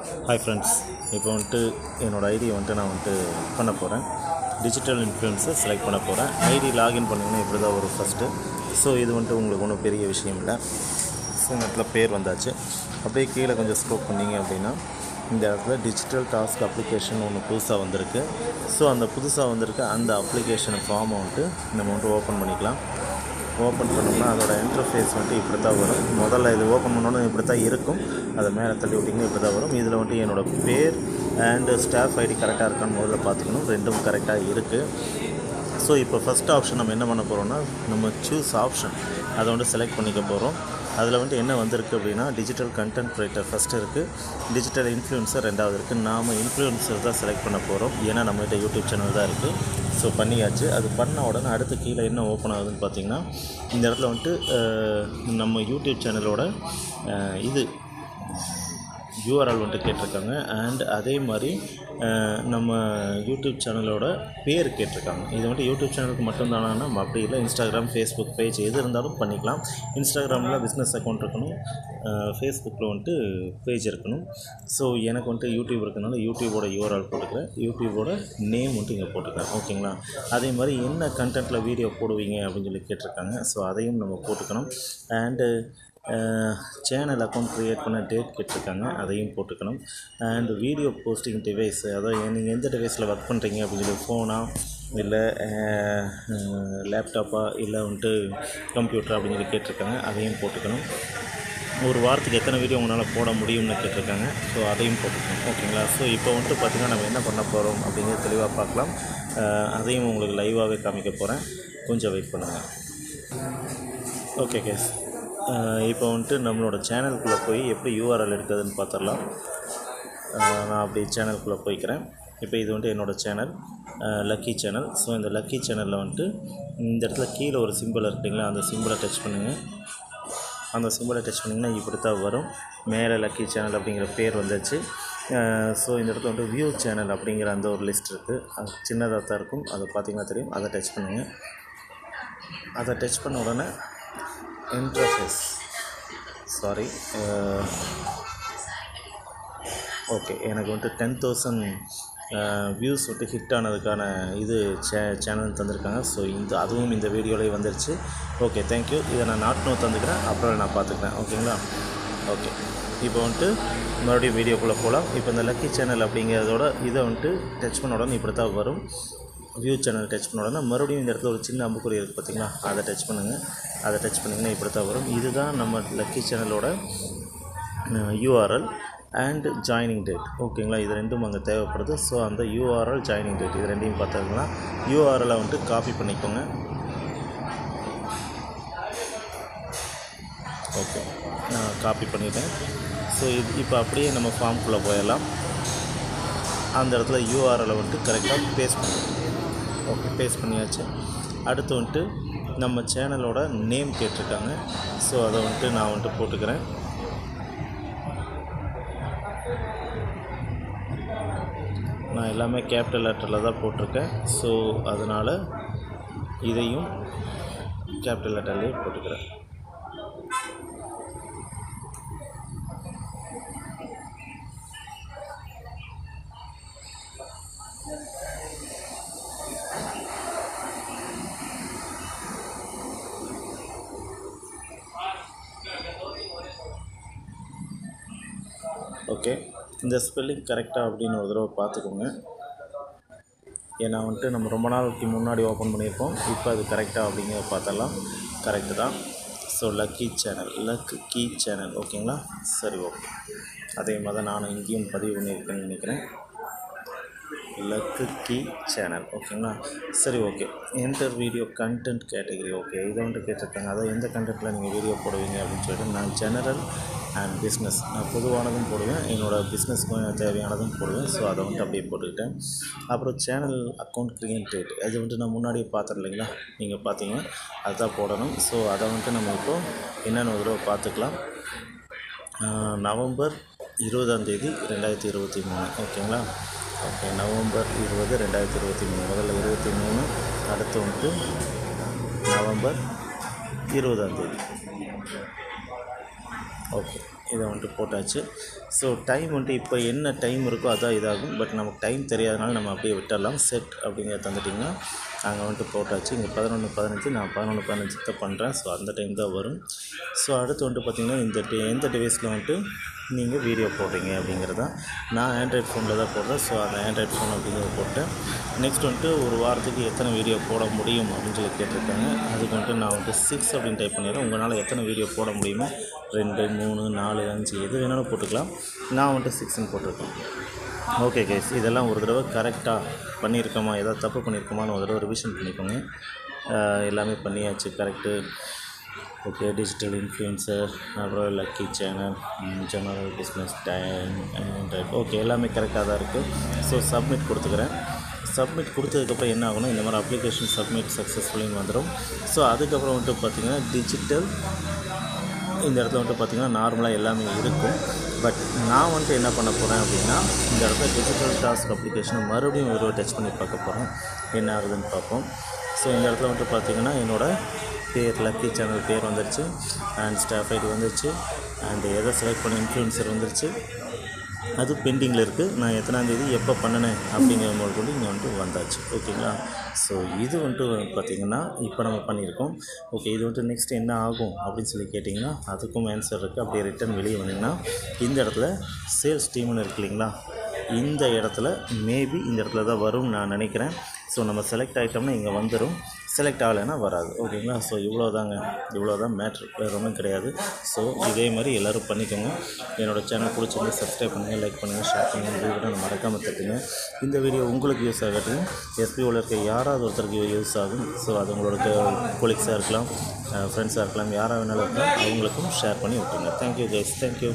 Hi friends இப்போ வந்துட்டு என்னோடய ஐடியை வந்துட்டு நான் வந்துட்டு பண்ண போகிறேன் டிஜிட்டல் இன்ஃப்ளூயன்ஸை செலக்ட் பண்ண போகிறேன் ஐடி லாகின் பண்ணிங்கன்னா இப்படி தான் வரும் ஃபஸ்ட்டு ஸோ இது வந்துட்டு உங்களுக்கு ஒன்றும் பெரிய விஷயம் இல்லை. ஸோ இந்த இடத்துல பேர் வந்தாச்சு. அப்படியே கீழே கொஞ்சம் ஸ்க்ரோப் பண்ணீங்க அப்படின்னா இந்த இடத்துல டிஜிட்டல் டாஸ்க் அப்ளிகேஷன் ஒன்று புதுசாக வந்திருக்கு. ஸோ அந்த புதுசாக வந்திருக்க அந்த அப்ளிகேஷன் ஃபார்மை வந்துட்டு நம்ம வந்துட்டு ஓப்பன் பண்ணிக்கலாம். ஓப்பன் பண்ணோம்னா அதோட இன்டர்ஃபேஸ் வந்துட்டு இப்படி தான் வரும். முதல்ல இது ஓப்பன் பண்ணோன்னே இப்படி தான் இருக்கும். அதை மேலே தள்ளி விட்டிங்கன்னா இப்படி தான் வரும். இதில் வந்துட்டு என்னோடய பேர் அண்டு ஸ்டாஃப் ஐடி கரெக்டாக இருக்கான்னு முதல்ல பார்த்துக்கணும். ரெண்டும் கரெக்டாக இருக்குது ஸோ இப்போ ஃபஸ்ட் ஆப்ஷன் நம்ம என்ன பண்ண போகிறோம்னா நம்ம சூஸ் ஆப்ஷன் அதை வந்து செலக்ட் பண்ணிக்க போகிறோம் அதில் வந்துட்டு என்ன வந்திருக்கு அப்படின்னா டிஜிட்டல் கண்டென்ட் க்ரியேட்டர் ஃபஸ்ட்டு இருக்குது டிஜிட்டல் இன்ஃப்ளூயன்சர் ரெண்டாவது இருக்குது நாம் இன்ஃப்ளூயன்சர் தான் செலக்ட் பண்ண போகிறோம் ஏன்னா நம்மகிட்ட யூடியூப் சேனல் தான் இருக்குது ஸோ பண்ணியாச்சு. அது பண்ண உடனே அடுத்து கீழே என்ன ஓப்பன் ஆகுதுன்னு பார்த்தீங்கன்னா இந்த இடத்துல வந்துட்டு நம்ம யூடியூப் சேனலோட இது யூஆர்எல் வந்துட்டு கேட்டிருக்காங்க. அண்ட் அதே மாதிரி நம்ம யூடியூப் சேனலோட பேர் கேட்டிருக்காங்க. இது வந்துட்டு யூடியூப் சேனலுக்கு மட்டும்தானா நம்ம அப்படி இல்லை இன்ஸ்டாகிராம் ஃபேஸ்புக் பேஜ் எது இருந்தாலும் பண்ணிக்கலாம். இன்ஸ்டாகிராமில் பிஸ்னஸ் அக்கௌண்ட் இருக்கணும். ஃபேஸ்புக்கில் வந்துட்டு பேஜ் இருக்கணும். ஸோ எனக்கு வந்துட்டு யூடியூப் இருக்கனால யூடியூபோட யூஆர்எல் போட்டுக்கிறேன். யூடியூபோட நேம் வந்துட்டு இங்கே போட்டுக்கிறேன். ஓகேங்களா அதே மாதிரி என்ன கண்டென்ட்டில் வீடியோ போடுவீங்க அப்படின்னு சொல்லி கேட்டிருக்காங்க. ஸோ அதையும் நம்ம போட்டுக்கணும். அண்டு சேனல் அக்கௌண்ட் க்ரியேட் பண்ண டேட் கேட்டிருக்காங்க அதையும் போட்டுக்கணும். அண்ட் வீடியோ போஸ்டிங் டிவைஸ் அதாவது நீங்கள் எந்த டிவைஸில் ஒர்க் பண்ணுறீங்க அப்படின்னு சொல்லி ஃபோனா இல்லை லேப்டாப்பா இல்லை வந்துட்டு கம்ப்யூட்டர் அப்படின்னு சொல்லி கேட்டிருக்காங்க அதையும் போட்டுக்கணும். ஒரு வாரத்துக்கு எத்தனை வீடியோ உங்களால் போட முடியும்னு கேட்டிருக்காங்க ஸோ அதையும் போட்டுக்கணும் ஓகேங்களா ஸோ இப்போ வந்துட்டு பார்த்திங்கன்னா நம்ம என்ன பண்ண போகிறோம் அப்படிங்கிறது தெளிவாக பார்க்கலாம் அதையும் உங்களுக்கு லைவாகவே காமிக்க போகிறேன் கொஞ்சம் வெயிட் பண்ணுங்கள் ஓகே கேஸ் இப்போ வந்துட்டு நம்மளோட சேனலுக்குள்ளே போய் எப்படி யூஆர்எல் எடுக்கிறதுன்னு பார்த்துடலாம். நான் அப்படி சேனலுக்குள்ளே போய்க்கிறேன். இப்போ இது வந்துட்டு என்னோடய சேனல் லக்கி சேனல் ஸோ இந்த லக்கி சேனலில் வந்துட்டு இந்த இடத்துல கீழே ஒரு சிம்பிள் இருக்குங்களா அந்த சிம்பிளை டச் பண்ணுங்கள் அந்த சிம்பிளை டச் பண்ணிங்கன்னா இப்படி தான் வரும். மேலே லக்கி சேனல் அப்படிங்கிற பேர் வந்துச்சு. ஸோ இந்த இடத்துல வந்து வியூ சேனல் அப்படிங்கிற அந்த ஒரு லிஸ்ட் இருக்குது அது சின்னதாக தான் இருக்கும். அதை பார்த்திங்கன்னா தெரியும். அதை டச் பண்ணுங்கள் அதை டச் பண்ண உடனே இன்டர்ஃபேஸ் சாரி ஓகே எனக்கு வந்துட்டு டென் தௌசண்ட் வியூஸ் விட்டு ஹிட் ஆனதுக்கான இது சே சேனல் தந்திருக்காங்க. ஸோ இந்த அதுவும் இந்த வீடியோலேயே வந்துருச்சு. ஓகே தேங்க்யூ இதை நான் நாட் நோ தந்துக்கிறேன். அப்புறம் நான் பார்த்துக்கிறேன். ஓகேங்களா ஓகே இப்போ வந்துட்டு மறுபடியும் வீடியோக்குள்ளே போகலாம் இப்போ இந்த லக்கி சேனல் அப்படிங்கிறதோட இதை வந்துட்டு டச் பண்ண உடனே இப்படி தான் வரும். வியூ சேனல் டச் பண்ண உடனே மறுபடியும் இந்த இடத்துல ஒரு சின்ன அம்புக்குறி இருக்குது பார்த்தீங்களா அதை டச் பண்ணுங்கள் அதை டச் பண்ணிங்கன்னா இப்படி தான் வரும். இதுதான் நம்ம லக்கி சேனலோட யூஆர்எல் அண்ட் ஜாயினிங் டேட் ஓகேங்களா இது ரெண்டும் அங்கே தேவைப்படுது. ஸோ அந்த யூஆர்எல் ஜாயினிங் டேட் இது ரெண்டையும் பார்த்துக்கலாம். யூஆர்எலை வந்துட்டு காப்பி பண்ணிக்கோங்க. ஓகே நான் காப்பி பண்ணிவிட்டேன் ஸோ இது இப்போ அப்படியே நம்ம ஃபார்ம்குள்ளே போயிடலாம். அந்த இடத்துல யூஆர்எலை வந்துட்டு கரெக்டாக பேஸ்ட் பண்ணுவோம் ஓகே பேஸ்ட் பண்ணியாச்சு. அடுத்து வந்துட்டு நம்ம சேனலோட நேம் கேட்டிருக்காங்க. ஸோ அதை வந்துட்டு நான் வந்துட்டு போட்டுக்கிறேன். நான் எல்லாமே கேபிட்டல் லெட்டரில் தான் போட்டிருக்கேன். ஸோ அதனால் இதையும் கேபிட்டல் லெட்டர்லேயே போட்டுக்கிறேன். ஓகே. இந்த ஸ்பெல்லிங் கரெக்டாக அப்படின்னு ஒரு தடவை பார்த்துக்கோங்க. ஏன்னா வந்துட்டு நம்ம ரொம்ப நாளுக்கு முன்னாடி ஓப்பன் பண்ணியிருப்போம். இப்போ அது கரெக்டாக அப்படிங்கிறத பார்த்தலாம் கரெக்டு தான். So lucky channel lucky channel ஓகேங்களா சரி ஓகே அதே மாதிரி தான் நானும் இங்கேயும் பதிவு பண்ணியிருக்கேன்னு நினைக்கிறேன். லக்கு கீ சேனல் ஓகேங்களா? சரி okay. Enter video content category okay? இதை வந்துட்டு கேட்டிருக்காங்க. அதாவது எந்த கண்டென்ட்டில் நீங்கள் வீடியோ போடுவீங்க அப்படின்னு சொல்லிட்டு நான் ஜெனரல் அண்ட் பிஸ்னஸ் நான் பொதுவானதும் போடுவேன் என்னோடய பிஸ்னஸ்க்கு தேவையானதும் போடுவேன். ஸோ அதை வந்துட்டு அப்படியே போட்டுக்கிட்டேன். அப்புறம் சேனல் அக்கௌண்ட் கிரியேட்டட் அது வந்துட்டு நான் முன்னாடியே பார்த்துரு இல்லைங்களா? நீங்கள் பார்த்தீங்க. அதுதான் போடணும். ஸோ அதை வந்துட்டு நம்ம இப்போது என்னென்ன ஒரு தடவை பார்த்துக்கலாம். நவம்பர் இருபதாம் தேதி ரெண்டாயிரத்தி இருபத்தி மூணு ஓகேங்களா? ஓகே நவம்பர் இருபது ரெண்டாயிரத்தி இருபத்தி மூணு. முதல்ல இருபத்தி மூணு அடுத்து வந்துட்டு நவம்பர் இருபதாம் தேதி. ஓகே இதை வந்துட்டு போட்டாச்சு. ஸோ டைம் வந்துட்டு இப்போ என்ன டைம் இருக்கோ அதான் இதாகும். பட் நமக்கு டைம் தெரியாதனால நம்ம அப்படியே விட்டுடலாம். செட் அப்படிங்கிறத தந்துட்டிங்கன்னா நாங்கள் வந்துட்டு போட்டாச்சு. இங்கே பதினொன்று பதினஞ்சு நான் பதினொன்று பதினஞ்சு தான் பண்ணுறேன் ஸோ அந்த டைம் தான் வரும். ஸோ அடுத்து வந்துட்டு பார்த்திங்கன்னா இந்த டி- எந்த டிவைஸில் வந்துட்டு நீங்கள் வீடியோ போடுறீங்க அப்படிங்கிறத நான் ஆண்ட்ராய்ட் ஃபோனில் தான் போடுறேன். ஸோ அந்த ஆண்ட்ராய்ட் ஃபோன் அப்படிங்கிறத போட்டு நெக்ஸ்ட் வந்துட்டு ஒரு வாரத்துக்கு எத்தனை வீடியோ போட முடியும் அப்படின்னு சொல்லி கேட்டிருக்காங்க. அதுக்கு வந்துட்டு நான் வந்துட்டு சிக்ஸ் அப்படின்னு டைப் பண்ணிடுறேன். உங்களால் எத்தனை வீடியோ போட முடியுமோ ரெண்டு மூணு நாலு அஞ்சு எது வேணாலும் போட்டுக்கலாம். நான் வந்துட்டு சிக்ஸ்ன்னு போட்டிருக்கேன். ஓகே கேஸ் இதெல்லாம் ஒரு தடவை கரெக்டாக பண்ணியிருக்கோமா? ஏதாவது தப்பு பண்ணியிருக்கோமான்னு ஒரு தடவை ரிவிஷன் பண்ணிக்கோங்க. எல்லாமே பண்ணியாச்சு கரெக்டு ஓகே டிஜிட்டல் இன்ஃப்ளூயன்சர் அப்புறம் lucky channel general business time okay எல்லாமே கரெக்டாக தான் இருக்குது ஸோ சப்மிட் கொடுத்துக்கிறேன். சப்மிட் கொடுத்ததுக்கப்புறம் என்ன ஆகணும் இந்த மாதிரி அப்ளிகேஷன் சப்மிட் சக்ஸஸ்ஃபுல்லின்னு வந்துடும் ஸோ அதுக்கப்புறம் வந்துட்டு பார்த்திங்கன்னா டிஜிட்டல் இந்த இடத்துல வந்துட்டு பார்த்திங்கன்னா நார்மலாக எல்லாமே இருக்கும். பட் நான் வந்துட்டு என்ன பண்ண போகிறேன் அப்படின்னா இந்த இடத்துல டிஜிட்டல் டாஸ்க் அப்ளிகேஷனை மறுபடியும் ஒரு டச் பண்ணி பார்க்க போகிறேன் என்ன ஆகுதுன்னு பார்ப்போம். ஸோ இந்த இடத்துல வந்துட்டு பார்த்திங்கன்னா என்னோடய பேர் லக்கி சேனல் பேர் வந்துருச்சு. அண்ட் ஸ்டாஃப் ஐடி வந்துருச்சு. அண்ட் எதை செலக்ட் பண்ண இன்ஃப்ளூயன்சர் வந்துருச்சு. அது பெண்டிங்கில் இருக்குது நான் எத்தனாந்தேதி எப்போ பண்ணினேன் அப்படிங்கிற போது கொண்டு இங்கே வந்துட்டு வந்தாச்சு. ஓகேங்களா ஸோ இது வந்துட்டு பார்த்திங்கன்னா இப்போ நம்ம பண்ணியிருக்கோம். ஓகே இது வந்துட்டு நெக்ஸ்ட் என்ன ஆகும் அப்படின்னு சொல்லி கேட்டிங்கன்னா அதுக்கும் ஆன்சர் இருக்குது அப்படியே ரிட்டன் வெளியே வந்தீங்கன்னா இந்த இடத்துல சேல்ஸ் டீம்னு இருக்கு இல்லைங்களா? இந்த இடத்துல மேபி இந்த இடத்துல தான் வரும்னு நான் நினைக்கிறேன். ஸோ நம்ம செலக்ட் ஆகிட்டோம்னா இங்கே வந்துடும் செலக்ட் ஆகலைன்னா வராது. ஓகேங்களா? ஸோ இவ்வளோ தாங்க இவ்வளோ தான் மேட்ரு வேறு ஒன்றும் கிடையாது. ஸோ இதே மாதிரி எல்லோரும் பண்ணிக்கோங்க. என்னோடய சேனல் பிடிச்சிருந்து சப்ஸ்கிரைப் பண்ணுங்கள் லைக் பண்ணுங்கள் ஷேர் பண்ணுங்கள் இந்த வீடியோ மறக்காமல் தட்டுங்க. இந்த வீடியோ உங்களுக்கு யூஸ் ஆகட்டும். எஸ்பிஓவில் இருக்க யாராவது ஒருத்தருக்கு யூஸ் ஆகும். ஸோ அது உங்களோட கொலீக்ஸாக இருக்கலாம் ஃப்ரெண்ட்ஸாக இருக்கலாம் யாராக வேணாலும் இருக்கலாம் அவங்களுக்கும் ஷேர் பண்ணி விட்டுருங்க. Thank you guys thank you